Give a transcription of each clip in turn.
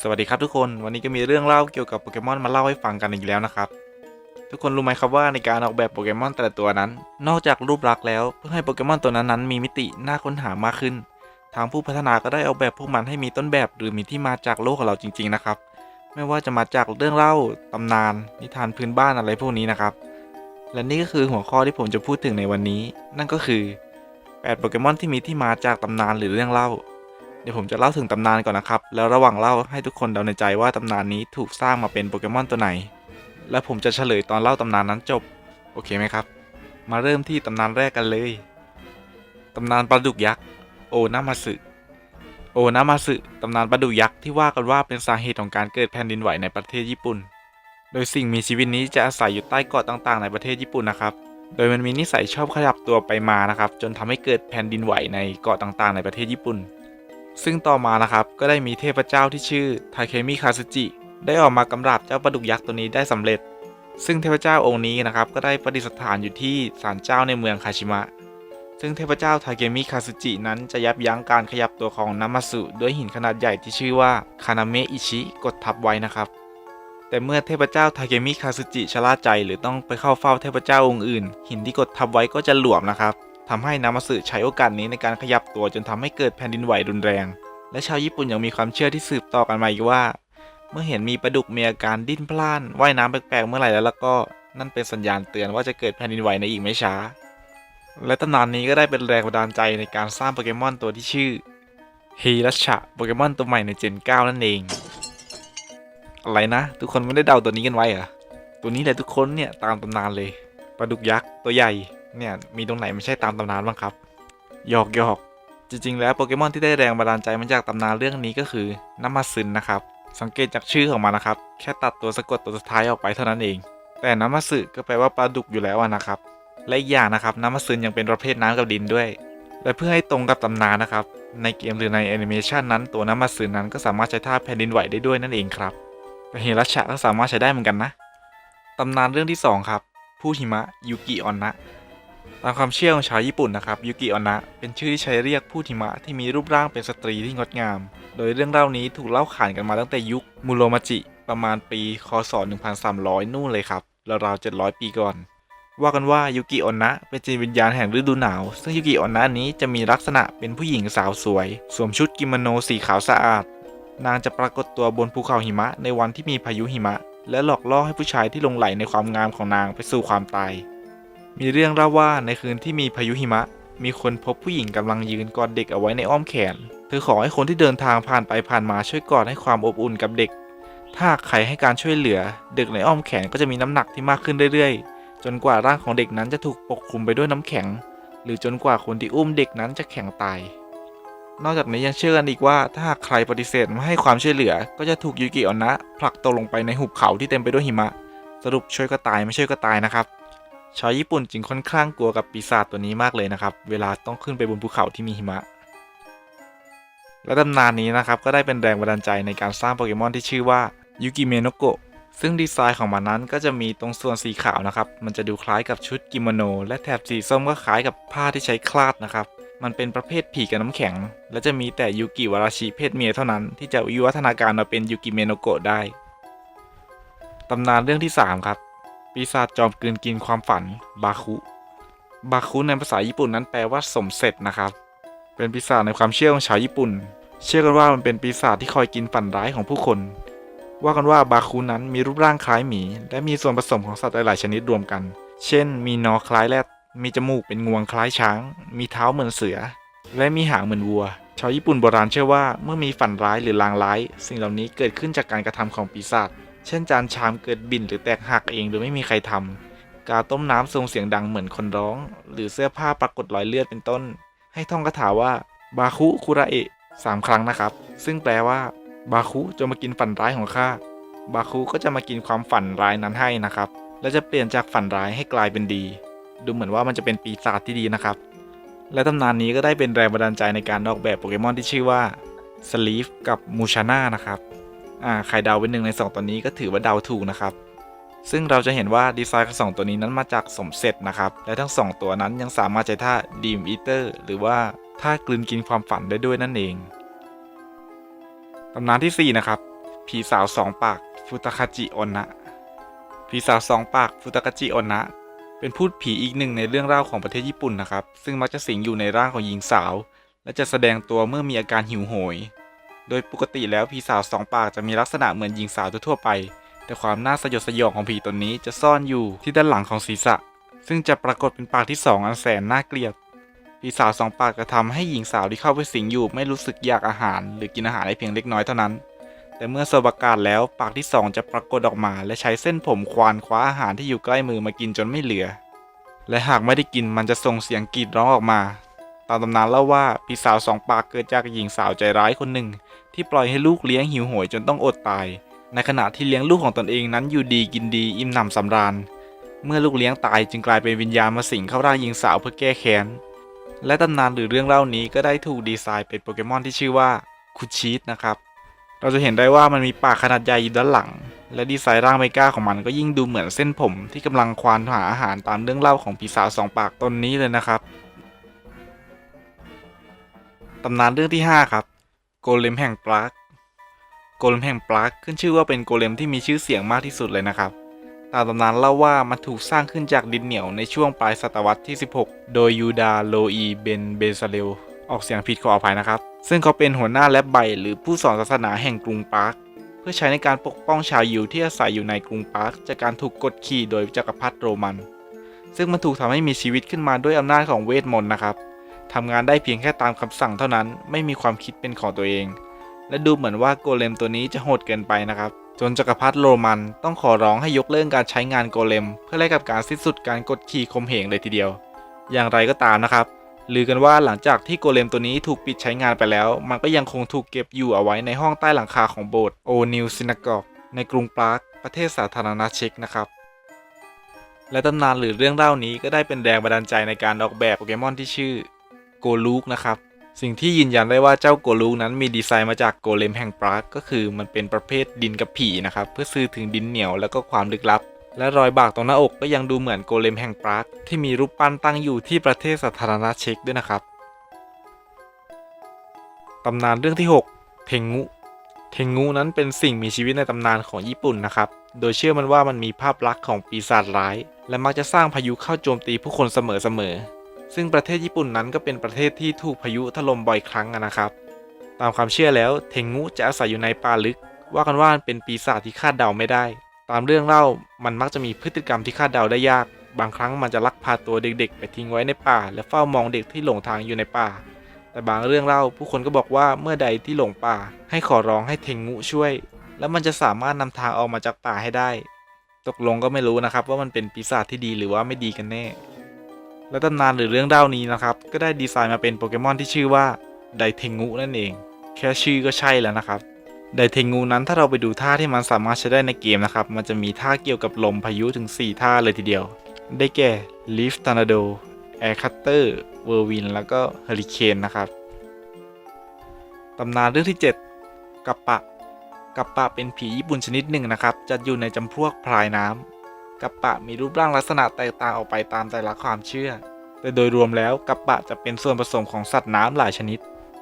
สวัสดีครับทุกคนวันนี้ก็มีเรื่องเล่าเกี่ยวกับโปเกมอนมาเล่าให้ฟังกันอีกแล้วนะครับ ทุกคนรู้ไหมครับว่าในการออกแบบโปเกมอนแต่ละตัวนั้น นอกจากรูปลักษณ์แล้วเพื่อให้โปเกมอนตัวนั้นๆมีมิติน่าค้นหามากขึ้น ทางผู้พัฒนาก็ได้ออกแบบพวกมันให้มีต้นแบบหรือมีที่มาจากโลกของเราจริง ๆนะครับ ไม่ว่าจะมาจากเรื่องเล่าตำนาน นิทานพื้นบ้านอะไรพวกนี้นะครับ และนี่ก็คือหัวข้อที่ผมจะพูดถึงในวันนี้ นั่นก็คือ8โปเกมอนที่มีที่มาจากตำนานหรือเรื่องเล่า ดี๋ยวผมจะเล่าถึงตำนานก่อนนะครับ แล้วระหว่างเล่าให้ทุกคนเดาในใจว่าตำนานนี้ถูกสร้างมาเป็นโปเกมอนตัวไหน และผมจะเฉลยตอนเล่าตำนานนั้นจบ โอเคไหมครับ มาเริ่มที่ตำนานแรกกันเลย ตำนานปลาดุกยักษ์โอนามาสึโอนามาสึตำนานปลาดุกยักษ์ที่ว่ากันว่าเป็นสาเหตุของการเกิดแผ่นดินไหวในประเทศญี่ปุ่น โดยสิ่งมีชีวิตนี้จะอาศัยอยู่ใต้เกาะต่างๆ ในประเทศญี่ปุ่นนะครับ โดยมันมีนิสัยชอบขยับตัวไปมานะครับ จนทำให้เกิดแผ่นดินไหวในเกาะต่างๆ ในประเทศญี่ปุ่น ซึ่งต่อมานะครับก็ได้มีเทพเจ้าที่ชื่อทาเคมิคาซึจิได้ออกมากำราบเจ้าปลาดุกยักษ์ตัวนี้ได้สำเร็จ ซึ่งเทพเจ้าองค์นี้นะครับก็ได้ประดิษฐานอยู่ที่ศาลเจ้าในเมืองคาชิมะ ซึ่งเทพเจ้าทาเกมิคาซึจินั้นจะยับยั้งการขยับตัวของนามาสุด้วยหินขนาดใหญ่ที่ชื่อว่าคานาเมะอิชิกดทับไว้นะครับแต่เมื่อเทพเจ้าทาเกมิคาซึจิชะล่าใจหรือต้องไปเข้าเฝ้าเทพเจ้าองค์อื่น หินที่กดทับไว้ก็จะหลวมนะครับ ทำให้นามาสึใช้โอกาสนี้ในการขยับตัวจนทำให้เกิดแผ่นดินไหวรุนแรง และชาวญี่ปุ่นยังมีความเชื่อที่สืบต่อกันมาอีกว่า เมื่อเห็นมีปลาดุกมีอาการดิ้นพล่านว่ายน้ำแปลกๆเมื่อไหร่แล้วแล้วก็นั่นเป็นสัญญาณเตือนว่าจะเกิดแผ่นดินไหวในอีกไม่ช้า และตำนานนี้ก็ได้เป็นแรงบันดาลใจในการสร้างโปเกมอนตัวที่ชื่อฮีรัชะโปเกมอนตัวใหม่ในเจน 9 นั่นเอง อะไรนะ ทุกคนไม่ได้เดาตัวนี้กันไว้เหรอ ตัวนี้แหละทุกคนเนี่ยตามตำนานเลยปลาดุกยักษ์ตัวใหญ่ เนี่ย มีตรงไหนไม่ใช่ตามตำนานบ้างครับหยอกหยอกจริงๆ แล้วโปเกมอนที่ได้แรงบันดาลใจมาจากตำนานเรื่องนี้ก็คือน้ำมาซึนนะครับ สังเกตจากชื่อของมันนะครับ แค่ตัดตัวสะกดตัวสุดท้ายออกไปเท่านั้นเอง แต่น้ำมาสึก็แปลว่าปลาดุกอยู่แล้วนะครับ และอีกอย่างนะครับน้ำมาซึนยังเป็นประเภทน้ำกับดินด้วย และเพื่อให้ตรงกับตำนานนะครับ ในเกมหรือในแอนิเมชันนั้นตัวน้ำมาซึนนั้นก็สามารถใช้ท่าแผ่นดินไหวได้ด้วยนั่นเองครับแต่เฮรัชะก็สามารถใช้ได้เหมือนกันนะตำนานเรื่องที่สองครับผู้หิมะยูกิออนนะ ตามความเชื่อของชาวญี่ปุ่นนะครับยูกิออนะเป็นชื่อที่ใช้เรียกผู้หิมะที่มีรูปร่างเป็นสตรีที่งดงาม โดยเรื่องเล่านี้ถูกเล่าขานกันมาตั้งแต่ยุคมุโรมาจิประมาณปีคศ 1300 นู่นเลยครับราวๆ700 ปีก่อน ว่ากันว่ายูกิออนนะเป็นจิตวิญญาณแห่งฤดูหนาว ซึ่งยูกิออนนะนี้จะมีลักษณะเป็นผู้หญิงสาวสวย สวมชุดกิโมโนสีขาวสะอาด นางจะปรากฏตัวบนภูเขาหิมะในวันที่มีพายุหิมะ และหลอกล่อให้ผู้ชายที่หลงไหลในความงามของนางไปสู่ความตาย มีเรื่องเล่าว่าในคืนที่มีพายุหิมะ มีคนพบผู้หญิงกำลังยืนกอดเด็กเอาไว้ในอ้อมแขน เธอขอให้คนที่เดินทางผ่านไปผ่านมาช่วยกอดให้ความอบอุ่นกับเด็ก ถ้าใครให้การช่วยเหลือ เด็กในอ้อมแขนก็จะมีน้ำหนักที่มากขึ้นเรื่อยๆ จนกว่าร่างของเด็กนั้นจะถูกปกคลุมไปด้วยน้ำแข็ง หรือจนกว่าคนที่อุ้มเด็กนั้นจะแข็งตาย นอกจากนี้ยังเชื่อกันอีกว่าถ้าใครปฏิเสธไม่ให้ความช่วยเหลือ ก็จะถูกยูกิออนนะผลักตกลงไปในหุบเขาที่เต็มไปด้วยหิมะ สรุปช่วยก็ตายไม่ช่วยก็ตายนะครับ ชาวญี่ปุ่นจึงค่อนข้างกลัวกับปีศาจตัวนี้มากเลยนะครับ เวลาต้องขึ้นไปบนภูเขาที่มีหิมะ และตำนานนี้นะครับก็ได้เป็นแรงบันดาลใจในการสร้างโปเกมอนที่ชื่อว่ายูกิเมโนโกะซึ่งดีไซน์ของมันนั้นก็จะมีตรงส่วนสีขาวนะครับ มันจะดูคล้ายกับชุดกิโมโน และแถบสีส้มก็คล้ายกับผ้าที่ใช้คลาดนะครับ มันเป็นประเภทผีกับน้ำแข็ง และจะมีแต่ยูกิวาราชิเพศเมียเท่านั้นที่จะวิวัฒนาการมาเป็นยูกิเมโนโกะได้ ตำนานเรื่องที่ 3 ครับ ปีศาจจอมกลืนกินความฝันบาคุบาคุในภาษาญี่ปุ่นนั้นแปลว่าสมเสร็จนะครับ เป็นปีศาจในความเชื่อของชาวญี่ปุ่น เชื่อกันว่ามันเป็นปีศาจที่คอยกินฝันร้ายของผู้คน ว่ากันว่าบาคุนั้นมีรูปร่างคล้ายหมี และมีส่วนผสมของสัตว์หลายชนิดรวมกัน เช่น มีนอคล้ายแรดมีจมูกเป็นงวงคล้ายช้าง มีเท้าเหมือนเสือ และมีหางเหมือนวัว ชาวญี่ปุ่นโบราณเชื่อว่าเมื่อมีฝันร้ายหรือลางร้าย สิ่งเหล่านี้เกิดขึ้นจากการกระทำของปีศาจ เช่นจานชามเกิดบิ่นหรือแตกหักเองโดยไม่มีใครทำกาต้มน้ำส่งเสียงดังเหมือนคนร้อง หรือเสื้อผ้าปรากฏรอยเลือดเป็นต้น ให้ท่องคาถาว่าบาคุคุระเอะสามครั้งนะครับ ซึ่งแปลว่า บาคุจะมากินฝันร้ายของข้าบาคุก็จะมากินความฝันร้ายนั้นให้นะครับ และจะเปลี่ยนจากฝันร้ายให้กลายเป็นดี ดูเหมือนว่ามันจะเป็นปีศาจที่ดีนะครับ และตำนานนี้ก็ได้เป็นแรงบันดาลใจในการออกแบบโปเกมอนที่ชื่อว่าสลีฟกับมูชาน่านะครับ ใครเดาเป็นหนึ่งในสองตัวนี้ก็ถือว่าเดาถูกนะครับ ซึ่งเราจะเห็นว่าดีไซน์ของสองตัวนี้นั้นมาจากสมเสร็จนะครับ และทั้งสองตัวนั้นยังสามารถใช้ท่าดีมอีเตอร์หรือว่าท่ากลืนกินความฝันได้ด้วยนั่นเอง ตำนานที่ 4 นะครับ ผีสาวสองปากฟุตคาจิโอนนะผีสาวสองปากฟุตากาจิโอนนะเป็นพูดผีอีกหนึ่งในเรื่องเล่าของประเทศญี่ปุ่นนะครับ ซึ่งมักจะสิงอยู่ในร่างของหญิงสาว และจะแสดงตัวเมื่อมีอาการหิวโหย โดยปกติแล้วผีสาวสองปากจะมีลักษณะเหมือนหญิงสาวทั่วไป แต่ความน่าสยดสยองของผีตนนี้จะซ่อนอยู่ที่ด้านหลังของศีรษะ ซึ่งจะปรากฏเป็นปากที่สองอันแสนน่าเกลียดผีสาวสองปากจะทำให้หญิงสาวที่เข้าไปสิงอยู่ไม่รู้สึกอยากอาหาร หรือกินอาหารได้เพียงเล็กน้อยเท่านั้น แต่เมื่อสบอากาศแล้วปากที่สองจะปรากฏออกมา และใช้เส้นผมควานคว้าอาหารที่อยู่ใกล้มือมากินจนไม่เหลือ และหากไม่ได้กินมันจะส่งเสียงกรีดร้องออกมา ตามตำนานเล่าว่าปีสาวสองปากเกิดจากหญิงสาวใจร้ายคนหนึ่ง ที่ปล่อยให้ลูกเลี้ยงหิวโหยจนต้องอดตาย ในขณะที่เลี้ยงลูกของตนเองนั้นอยู่ดีกินดีอิ่มหนำสำราญ เมื่อลูกเลี้ยงตายจึงกลายเป็นวิญญาณมาสิงเข้าร่างหญิงสาวเพื่อแก้แค้นและตำนานหรือเรื่องเล่านี้ก็ได้ถูกดีไซน์เป็นโปเกมอนที่ชื่อว่าคุชีตนะครับเราจะเห็นได้ว่ามันมีปากขนาดใหญ่อยู่ด้านหลัง และดีไซน์ร่างไมก้าของมันก็ยิ่งดูเหมือนเส้นผมที่กำลังควานหาอาหารตามเรื่องเล่าของปีศาจสองปากตนนี้เลยนะครับ ตำนานเรื่องที่ 5 ครับ โกเลมแห่งปลากโกเลมแห่งปลากขึ้นชื่อว่าเป็นโกเลมที่มีชื่อเสียงมากที่สุดเลยนะครับ ตามตำนานเล่าว่ามันถูกสร้างขึ้นจากดินเหนียวในช่วงปลายศตวรรษที่ 16 โดยยูดาโลอีเบนเบซาเลลออกเสียงผิดขออภัยนะครับ ซึ่งเขาเป็นหัวหน้าแลบใบหรือผู้สอนศาสนาแห่งกรุงปาร์คเพื่อใช้ในการปกป้องชาวยิวที่อาศัยอยู่ในกรุงปาร์คจากการถูกกดขี่โดยจักรพรรดิโรมัน ซึ่งมันถูกทำให้มีชีวิตขึ้นมาด้วยอำนาจของเวทมนต์นะครับ ทำงานได้เพียงแค่ตามคำสั่งเท่านั้น ไม่มีความคิดเป็นของตัวเอง และดูเหมือนว่าโกเลมตัวนี้จะโหดเกินไปนะครับ จนจักรพรรดิโรมันต้องขอร้องให้ยกเลิกการใช้งานโกเลม เพื่อแลกกับการสิ้นสุดการกดขี่ข่มเหงเลยทีเดียว อย่างไรก็ตามนะครับลือกันว่าหลังจากที่โกเลมตัวนี้ถูกปิดใช้งานไปแล้ว มันก็ยังคงถูกเก็บอยู่เอาไว้ในห้องใต้หลังคาของโบสถ์โอนิลซินากอกในกรุงปรากประเทศสาธารณรัฐเช็กนะครับและตำนานหรือเรื่องเล่านี้ก็ได้เป็นแรงบันดาลใจในการออกแบบโปเกมอนที่ชื่อ กลูกนะครับ สิ่งที่ยืนยันได้ว่าเจ้าโกลูกนั้นมีดีไซน์มาจากโกเลมแห่งปรากก็คือมันเป็นประเภทดินกับผีนะครับเพื่อสื่อถึงดินเหนียวแล้วก็ความลึกลับ และรอยบากตรงหน้าอกก็ยังดูเหมือนโกเลมแห่งปรากที่มีรูปปั้นตั้งอยู่ที่ประเทศสาธารณรัฐเช็กด้วยนะครับตำนานเรื่องที่ 6 เทงงุเทงงูนั้นเป็นสิ่งมีชีวิตในตำนานของญี่ปุ่นนะครับ โดยเชื่อมันว่ามันมีภาพลักษณ์ของปีศาจร้าย และมักจะสร้างพายุเข้าโจมตีผู้คนเสมอๆ ซึ่งประเทศญี่ปุ่นนั้นก็เป็นประเทศที่ถูกพายุถล่มบ่อยครั้งนะครับ ตามความเชื่อแล้วเทงงูจะอาศัยอยู่ในป่าลึก ว่ากันว่ามันเป็นปีศาจที่คาดเดาไม่ได้ ตามเรื่องเล่ามันมักจะมีพฤติกรรมที่คาดเดาได้ยาก บางครั้งมันจะลักพาตัวเด็กๆ ไปทิ้งไว้ในป่า และเฝ้ามองเด็กที่หลงทางอยู่ในป่า แต่บางเรื่องเล่าผู้คนก็บอกว่าเมื่อใดที่หลงป่า ให้ขอร้องให้เทงงูช่วย แล้วมันจะสามารถนำทางออกมาจากป่าให้ได้ ตกลงก็ไม่รู้นะครับว่ามันเป็นปีศาจที่ดีหรือว่าไม่ดีกันแน่ และตำนานหรือเรื่องเล่านี้นะครับ ก็ได้ดีไซน์มาเป็นโปเกมอนที่ชื่อว่าไดเทงูนั่นเอง แค่ชื่อก็ใช่แล้วนะครับไดเทงูนั้นถ้าเราไปดูท่าที่มันสามารถใช้ได้ในเกมนะครับ มันจะมีท่าเกี่ยวกับลมพายุถึง 4 ท่าเลยทีเดียว ได้แก่ Leaf Tornado Air Cutter Whirlwind แล้วก็ Hurricane นะครับตำนานเรื่องที่ 7 กัปปะ กัปปะเป็นผีญี่ปุ่นชนิดหนึ่งนะครับ จัดอยู่ในจำพวกพรายน้ำ กัปปะมีรูปร่างลักษณะแตกต่างออกไปตามแต่ละความเชื่อ แต่โดยรวมแล้วกัปปะจะเป็นส่วนผสมของสัตว์น้ำหลายชนิด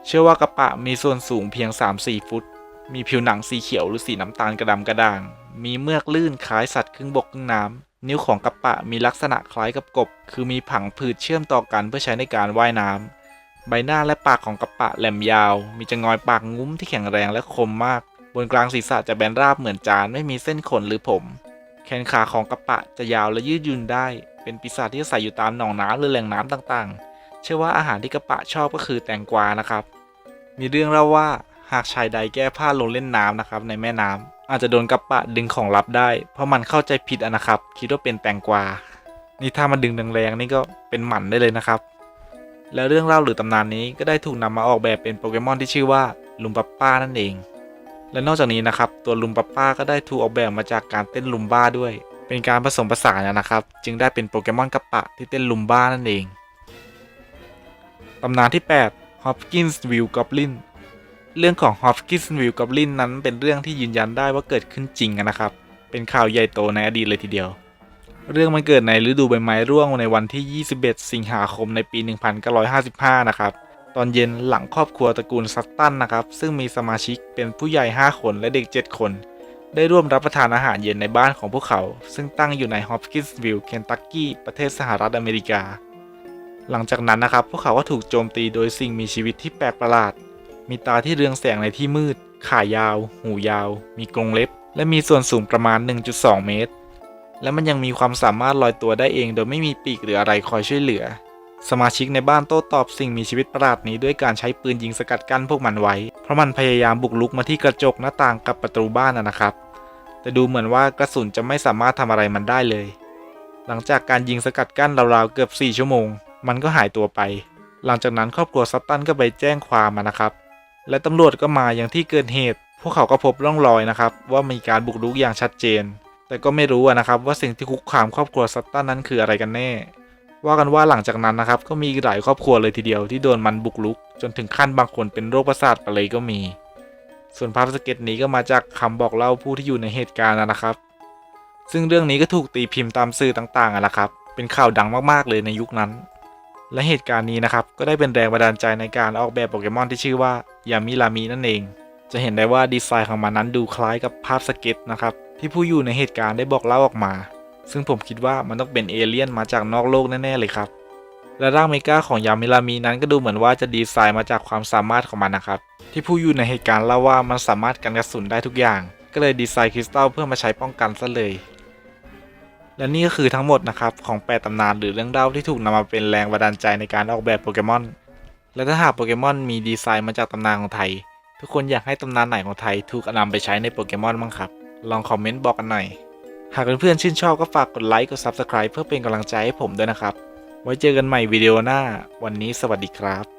เชื่อว่ากัปปะมีส่วนสูงเพียง 3-4 ฟุต มีผิวหนังสีเขียวหรือสีน้ำตาลกระดำกระด่าง มีเมือกลื่นคล้ายสัตว์ครึ่งบกครึ่งน้ำ นิ้วของกัปปะมีลักษณะคล้ายกับกบ คือมีผังผืดเชื่อมต่อกันเพื่อใช้ในการว่ายน้ำ ใบหน้าและปากของกัปปะแหลมยาว มีจงอยปากงุ้มที่แข็งแรงและคมมาก บนกลางศีรษะจะแบนราบเหมือนจานไม่มีเส้นขนหรือผม แขนขาของกัปปะจะยาวและยืดหยุ่นได้ เป็นปีศาจที่อาศัยอยู่ตามหนองน้ำหรือแหล่งน้ำต่างๆ เชื่อว่าอาหารที่กัปปะชอบก็คือแตงกวานะครับ มีเรื่องเล่าว่าหากชายใดแก้ผ้าลงเล่นน้ำนะครับในแม่น้ำอาจจะโดนกัปปะดึงของลับได้ เพราะมันเข้าใจผิดอะนะครับ คิดว่าเป็นแตงกวา นี่ถ้ามันดึงแรงๆนี่ก็เป็นหมันได้เลยนะครับ แล้วเรื่องเล่าหรือตำนานนี้ก็ได้ถูกนำมาออกแบบเป็นโปเกมอนที่ชื่อว่าลุมปัปป้านั่นเอง และนอกจากนี้นะครับ ตัวลุมปัปป้าก็ได้ถูกออกแบบมาจากการเต้นลุมบ้าด้วย เป็นการผสมผสานนะครับ จึงได้เป็นโปเกมอนกัปปะที่เต้นลุมบ้านั่นเอง ตำนานที่ 8 Hopkinsville Goblin เรื่องของ Hopkinsville Goblin นั้นเป็นเรื่องที่ยืนยันได้ว่าเกิดขึ้นจริงนะครับ เป็นข่าวใหญ่โตในอดีตเลยทีเดียว เรื่องมันเกิดในฤดูใบไม้ร่วงในวันที่ 21 สิงหาคมในปี 1955 นะครับ ตอนเย็นหลังครอบครัวตระกูลซัตตันนะครับ ซึ่งมีสมาชิกเป็นผู้ใหญ่ 5 คนและเด็ก 7 คน ได้ร่วมรับประทานอาหารเย็นในบ้านของพวกเขา ซึ่งตั้งอยู่ในฮอปกินส์วิลล์เคนตักกี้ประเทศสหรัฐอเมริกา หลังจากนั้นนะครับ พวกเขาก็ถูกโจมตีโดยสิ่งมีชีวิตที่แปลกประหลาด มีตาที่เรืองแสงในที่มืด ขายาว หูยาว มีกรงเล็บ และมีส่วนสูงประมาณ 1.2 เมตร และมันยังมีความสามารถลอยตัวได้เอง โดยไม่มีปีกหรืออะไรคอยช่วยเหลือ สมาชิกในบ้านโต้ตอบสิ่งมีชีวิตประหลาดนี้ด้วยการใช้ปืนยิงสกัดกั้นพวกมันไว้ เพราะมันพยายามบุกลุกมาที่กระจกหน้าต่างกับประตูบ้านนะครับ แต่ดูเหมือนว่ากระสุนจะไม่สามารถทำอะไรมันได้เลย หลังจากการยิงสกัดกั้นราวๆเกือบ 4 ชั่วโมง มันก็หายตัวไป หลังจากนั้นครอบครัวซัตตันก็ไปแจ้งความมานะครับ และตำรวจก็มาอย่างที่เกิดเหตุ พวกเขาก็พบร่องรอยนะครับ ว่ามีการบุกรุกอย่างชัดเจน แต่ก็ไม่รู้นะครับว่าสิ่งที่คุกคามครอบครัวซัตตันนั้นคืออะไรกันแน่ ว่ากันว่าหลังจากนั้นนะครับก็มีหลายครอบครัวเลยทีเดียวที่โดนมันบุกรุก จนถึงขั้นบางคนเป็นโรคประสาทไปเลยก็มี ส่วนภาพสเก็ตนี้ก็มาจากคำบอกเล่าผู้ที่อยู่ในเหตุการณ์นะครับ ซึ่งเรื่องนี้ก็ถูกตีพิมพ์ตามสื่อต่างๆอะนะครับ เป็นข่าวดังมากๆเลยในยุคนั้น และเหตุการณ์นี้นะครับก็ได้เป็นแรงบันดาลใจในการออกแบบโปเกมอนที่ชื่อว่ายามิรามินั่นเอง จะเห็นได้ว่าดีไซน์ของมันนั้นดูคล้ายกับภาพสเก็ตนะครับที่ผู้อยู่ในเหตุการณ์ได้บอกเล่าออกมา ซึ่งผมคิดว่ามันต้องเป็นเอเลี่ยนมาจากนอกโลกแน่ๆเลยครับ และร่างเมกาของยามิรามินั้นก็ดูเหมือนว่าจะดีไซน์มาจากความสามารถของมันนะครับ ที่ผู้อยู่ในเหตุการณ์เล่าว่ามันสามารถกันกระสุนได้ทุกอย่าง ก็เลยดีไซน์คริสตัลเพื่อมาใช้ป้องกันซะเลย และนี่ก็คือทั้งหมดนะครับของแปดตำนานหรือเรื่องเล่าที่ถูกนำมาเป็นแรงบันดาลใจในการออกแบบโปเกมอน และถ้าหากโปเกมอนมีดีไซน์มาจากตำนานของไทย ทุกคนอยากให้ตำนานไหนของไทยถูกนำไปใช้ในโปเกมอนบ้างครับ ลองคอมเมนต์บอกกันหน่อย หากเพื่อนๆชื่นชอบก็ฝากกดไลค์กด Subscribe เพื่อเป็นกำลังใจให้ผมด้วยนะครับ ไว้เจอกันใหม่วิดีโอหน้า วันนี้สวัสดีครับ